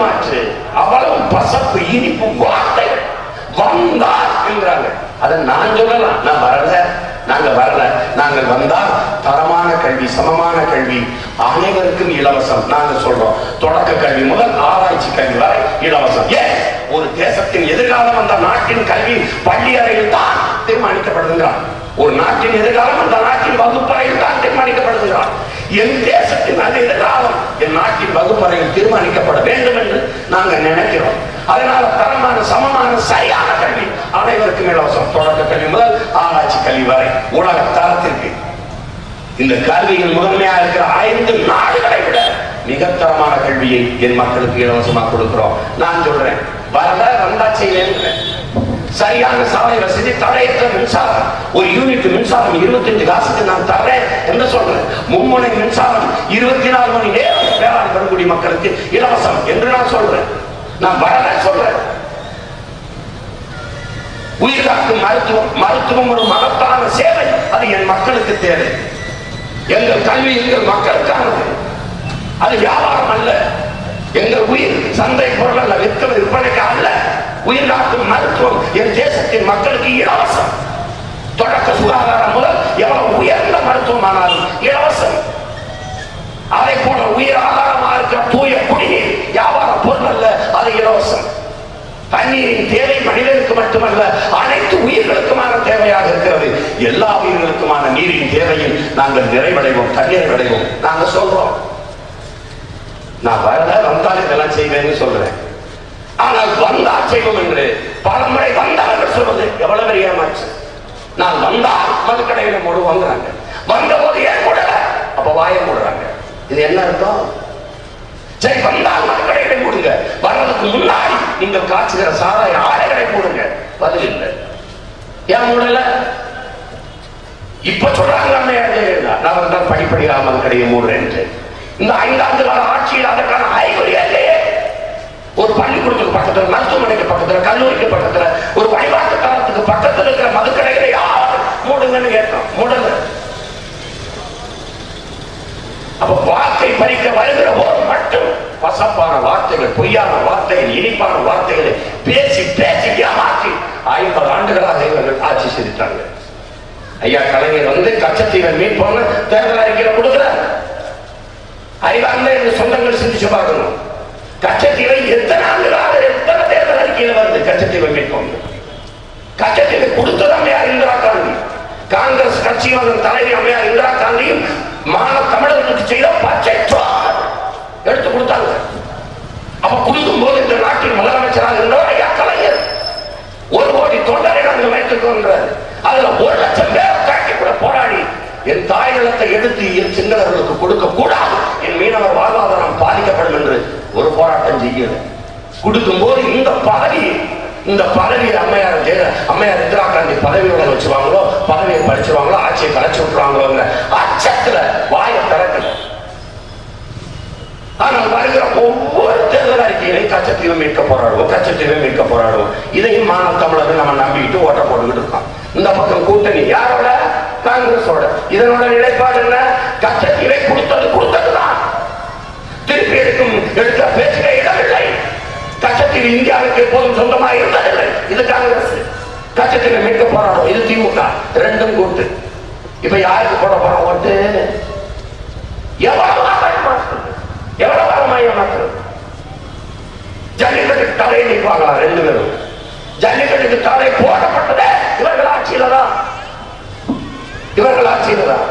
ஏமாற்று. அவ்வளவு பசப்பு இனிப்பு வார்த்தைகள். வந்தார் என்கிறாங்க அதை நான் சொல்லலாம். நான் வரல. நாங்க வரல. நாங்கள் வந்தால் தரமான கல்வி சமமான கல்வி அனைவருக்கும் இலவசம். நாங்க சொல்றோம். தொடக்க கல்வி முதல் ஆராய்ச்சி கல்வி வரை இலவசம். ஏன்? ஒரு தேசத்தின் எதிர்காலம் அந்த நாட்டின் கல்வி பள்ளி அறையில் தான் தீர்மானிக்கப்படுகிறார் ஒரு நாட்டின் எதிர்காலம் அந்த நாட்டின் வகுப்பறையில் தான் தீர்மானிக்கப்படுகிறார் என் தேசத்தின் அந்த எதிர்காலம் என் நாட்டின் வகுப்பறையில் தீர்மானிக்கப்பட வேண்டும் என்று நாங்கள் நினைக்கிறோம். அதனால தரமான சமமான சரியான கல்வி அனைவருக்கும் இலவசம். தொடக்க கல்வி முதல் ஆராய்ச்சி கல்வி வரை உலக தரத்திற்கு. இந்த கல்வியின் முதன்மையா இருக்கிற ஐந்து நாடுகளை விட மிகத்தரமான கல்வியை என் மக்களுக்கு இலவசமாக கொடுக்கிறோம். நான் சொல்றேன் வரல வந்தா செய்வேன் சரியான சாலை வசதி தடையற்ற மின்சாரம். ஒரு யூனிட் மின்சாரம் இருபத்தஞ்சு காசுக்கு நான் தர்றேன் என்ன சொல்றேன். மும்முனை மின்சாரம் இருபத்தி நாலு மணி நேரம் வேளாண் பெறக்கூடிய மக்களுக்கு இலவசம் என்று நான் சொல்றேன். நான் வரல சொல்றேன். உயிர் காக்கும் மருத்துவம் மருத்துவம் ஒரு மகத்தான சேவை. அது என் மக்களுக்கு தேவை. எங்கள் கல்வி எங்கள் மக்களுக்கானது. அது வியாபாரம் அல்ல. எங்கள் உயிர் சந்தை பொருள் அல்ல விற்க விற்பனைக்கு அல்ல. உயிர் காக்கும் என் தேசத்தின் மக்களுக்கு இலவசம். தொடக்க சுகாதாரம் முதல் எவ்வளவு உயர்ந்த மருத்துவமானாலும் இலவசம். அதை போல உயிர் ஆதாரமாக இருக்கிற தூய குடிநீர் வியாபார பொருள் அல்ல அது இலவசம். தண்ணீரின் தேவை மனிதனுக்கு மட்டுமல்ல அனைத்து உயிர்களுக்குமான தேவையாக இருக்கிறது. எல்லா உயிர்களுக்குமான நீரின் தேவையில் நாங்கள் நிறைவடைவோம் தண்ணீரைவடைவோம் நாங்க சொல்றோம். நான் வரல வந்தால் இதெல்லாம் செய்வேன்னு சொல்றேன். ஆனால் வந்தால் செய்வோம் என்று பலமுறை வந்தார்கள் சொல்வது எவ்வளவு பெரிய ஏமாற்று? நான் வந்தா மது கடையில மூடு வாங்குறாங்க. வந்த போது ஏன் மூடல அப்ப வாய மூடுறாங்க. இது என்ன அர்த்தம்? சரி வந்தால் கடையில மூடுங்க. வர்றதுக்கு முன்னாடி நீங்கள் காய்ச்சுகிற சாராய ஆலைகளை மூடுங்க. பதில் இல்லை. ஏன் மூடல? இப்ப சொல்றாங்க நான் வந்தால் படிப்படியாக மது கடையை மூடுறேன் இந்த ஐந்தாண்டு கால ஆட்சியில் அதற்கான அறிகுறி இல்லையே ஒரு பள்ளிக்கூடத்துக்கு பக்கத்துல மருத்துவமனைக்கு பக்கத்துல கல்லூரிக்கு பக்கத்துல பசப்பான வார்த்தைகள் பொய்யான வார்த்தைகள் இனிப்பான வார்த்தைகளை பேசி பேசி ஏமாற்றி ஐம்பது ஆண்டுகளாக இவர்கள் ஆட்சி செய்தார்கள் ஐயா கலைஞர் வந்து கச்சத்தீவை மீட்போன்னு தேர்தல் அறிக்கையில கொடுக்குறார் அறிவார்ந்த எங்க சொந்தங்கள் சிந்திச்சு பார்க்கணும். கச்சத்தீவை எத்தனை ஆண்டுகளாக எத்தனை தேர்தல் அறிக்கையில வருது கச்சத்தீவை மீட்போம் கச்சத்தீவை கொடுத்தது அம்மையார் இந்திரா காந்தி. காங்கிரஸ் கட்சியும் அதன் தலைவி அம்மையார் இந்திரா காந்தியும் மாண தமிழர்களுக்கு எடுத்து கொடுத்தாங்க. அப்ப கொடுக்கும் போது இந்த நாட்டின் முதலமைச்சராக இருந்தவர் ஐயா கலைஞர். ஒரு கோடி தொண்டரை நாங்கள் வைத்திருக்கோன்றார் அதுல ஒரு லட்சம் பேர் தாக்கி கூட போராடி என் தாய் நிலத்தை எடுத்து என் சிங்களர்களுக்கு கொடுக்க கூடாது. என் மீனவர் வாழ்வாதாரம் பாதிக்கப்படும் என்று ஒரு போராட்டம் செய்யல. கொடுக்கும் போது இந்த பதவி இந்த பதவியை அம்மையார் அம்மையார் இந்திரா காந்தி பதவியோட வச்சுவாங்களோ பதவியை படிச்சிருவாங்களோ ஆட்சியை கலைச்சு விட்டுருவாங்களோங்கிற அச்சத்துல வாயை திறக்கல ஆனால் வருகிற ஒவ்வொரு தேர்தல் அறிக்கையிலையும் கச்சத்தீவை மீட்க போராடுவோம் கச்சத்தீவை மீட்க போராடுவோம். இதையும் மாணவ தமிழர்கள் நம்ம நம்பிக்கிட்டு ஓட்ட போட்டுக்கிட்டு இருக்கோம். இந்த பக்கம் கூட்டணி யாரோட? காங்கிரஸோட. இதனோட நிலைப்பாடு என்ன? கச்சத்தீவை கொடுத்தது கொடுத்ததுதான். திருப்பி எடுக்கும் எடுத்த பேச்சுக்க இடமில்லை. கச்சத்தீவு இந்தியாவுக்கு எப்போதும் சொந்தமாக இருந்ததில்லை. இது காங்கிரஸ். கச்சத்தீவை மீட்க போராடும் இது திமுக. ரெண்டும் கூட்டு. இப்ப யாருக்கு போட போறோம்? ஓட்டு எவ்வளவு ஏமாற்றுறது எவ்வளவு காலமாக ஏமாற்றுறது ஜல்லிக்கட்டுக்கு தடை நீக்குவாங்களா ஜல்லிக்கட்டுக்கு தடை போடப்பட்டதே. இவர்கள் ஆட்சியில தான் இவர்கள் ஆட்சியில தான்